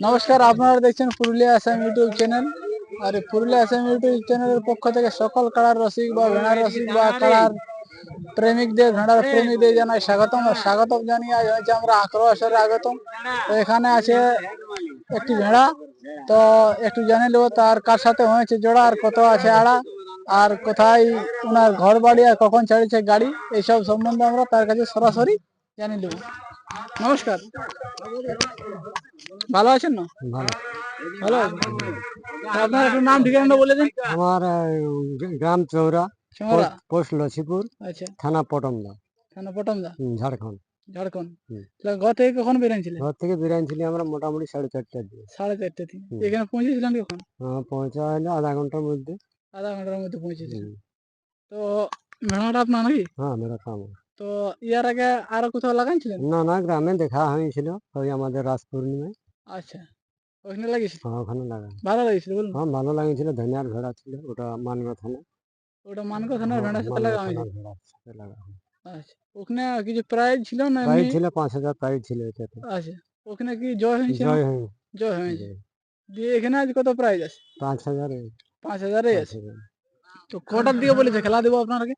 নমস্কার আপনারা দেখছেন পুরুলিয়া আসাম ইউটিউব চ্যানেল। আর এই পুরুলিয়া আসাম ইউটিউব চ্যানেলের পক্ষ থেকে সকল কাড়ার রসিক বা ভেড়ার রসিক বা কাড়ার প্রেমিকদের ভেড়ার প্রেমিকদের জানাই স্বাগতম। আর স্বাগতম জানিয়ে আজ হয়েছে আমরা আক্রোশের আগতম। তো এখানে আছে একটি ভেড়া। তো একটু জানিয়ে নেব তার কার সাথে হয়েছে জোড়া আর কত আছে আড়া আর কোথায় ওনার ঘর বাড়ি আর কখন ছাড়িয়েছে গাড়ি এইসব সম্বন্ধে আমরা তার কাছে সরাসরি জানিয়ে নেব নমস্কার। ভালো আছেন না? ভালো। ভালো আছেন? আপনার একটু নাম ঠিকানা বলে দিন। আমার গ্রাম চৌরা পোস্ট লছিপুর আচ্ছা। থানা পটমদা। থানা পটমদা? ঝাড়খণ্ড। ঝাড়খণ্ড। ঘর থেকে কখন বেরিয়েছিলেন ঘর থেকে বেরিয়েছিলি আমরা মোটামুটি সাড়ে চারটার দিকে। সাড়ে এখানে পৌঁছেছিলেন কখন? আহ, পৌঁছা হলো আধা ঘণ্টার মধ্যে। আধা ঘণ্টার মধ্যে পৌঁছেছিলেন। তো মেলাটা আপনার নাকি? হ্যাঁ তো ইয়ার আগে আরো কোথাও লাগাইছিলেন না না গ্রামে দেখা হয়েছিল ওই আমাদের রাস পূর্ণিমায় আচ্ছা ওখানে লাগিয়েছিল হ্যাঁ, ওখানে লাগা ভালো লাগিয়েছিল বলুন হ্যাঁ ভালো লাগেছিল ধনিয়ার ভেড়া ছিল ওটা মানগা থানা ওটা মানকো থানার হ্যাঁ, ভেড়ার সাথে মানগা লাগা হয়েছিল থানার ভেড়ার সাথে লাগা হয়েছিল। আচ্ছা ওখানে কিছু প্রাইজ ছিল না প্রাইজ এমনি ছিল পাঁচ হাজার প্রাইজ ছিল এটাতে আচ্ছা ওখানে কি জয় হয়েছে জয় হয়ে জয় হয়েছে দিয়ে এখানে আজ কত প্রাইজ আছে পাঁচ হাজার এই, পাঁচ হাজারই পাঁচ আছে হাজার। তো কটার দিকে বলেছে? খেলা দেবো আপনাকে?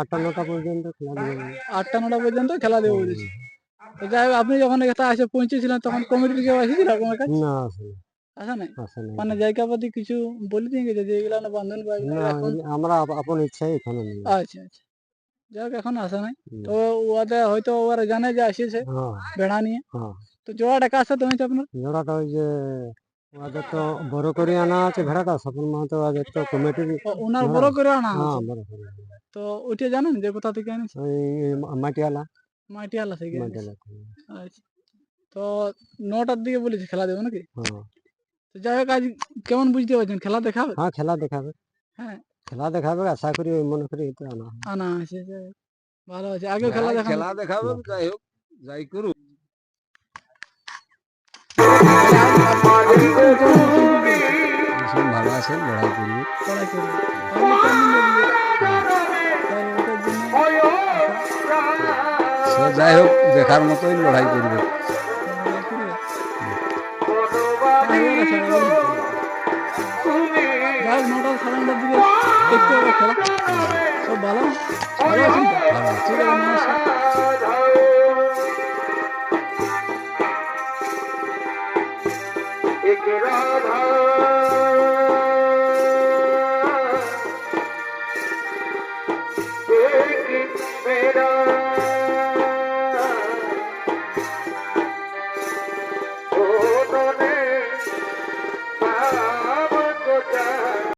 আটটা নটা পর্যন্ত খেলা দিয়ে আটটা নটা পর্যন্ত খেলা দেবো বলেছে। তো যাই হোক আপনি যখন এখানে এসে পৌঁছেছিলেন তখন কমিটির কেউ এসেছিল আপনার কাছে? না আসা নাই। মানে জায়গা পাতি কিছু বলে দিয়ে গেছে যে এগুলা না বান্ধন বা আমরা আপ- আপন ইচ্ছায় এখানে আচ্ছা আচ্ছা। যাই হোক এখন আসা নাই। তো ওদের হয়তো ওরা জানে যে আসিয়েছে হ্যাঁ। ভেড়া নিয়ে। হ্যাঁ। তো জোড়াটা কার সাথে হয়েছে আপনার? জোড়াটা ওই যে ওদের তো বড় করে আনা আছে ভেড়াটা সফল মাহাতো ওদের তো কমিটির ওনার। বড় করে আনা হ্যাঁ বড় করে তো ওইটা জানেন যে কোথা থেকে এনেছে ওই মাটিয়ালা মাটি আলা থেকে মাটিয়ালা তো নটার দিকে বলেছে খেলা দেবো নাকি তো যাই হোক আজ কেমন বুঝতে পারছেন খেলা দেখাবে হ্যাঁ খেলা দেখাবে হ্যাঁ খেলা দেখাবে আশা করি মনে করি আনা আনা আছে ভালো আছে আগে খেলা দেখা খেলা দেখাবে যাই হোক যাই করুক ভালো আছে লড়াই করবে সে যাই হোক দেখার মতোই লড়াই করবে সব ভালো ভালো আছে एक राधा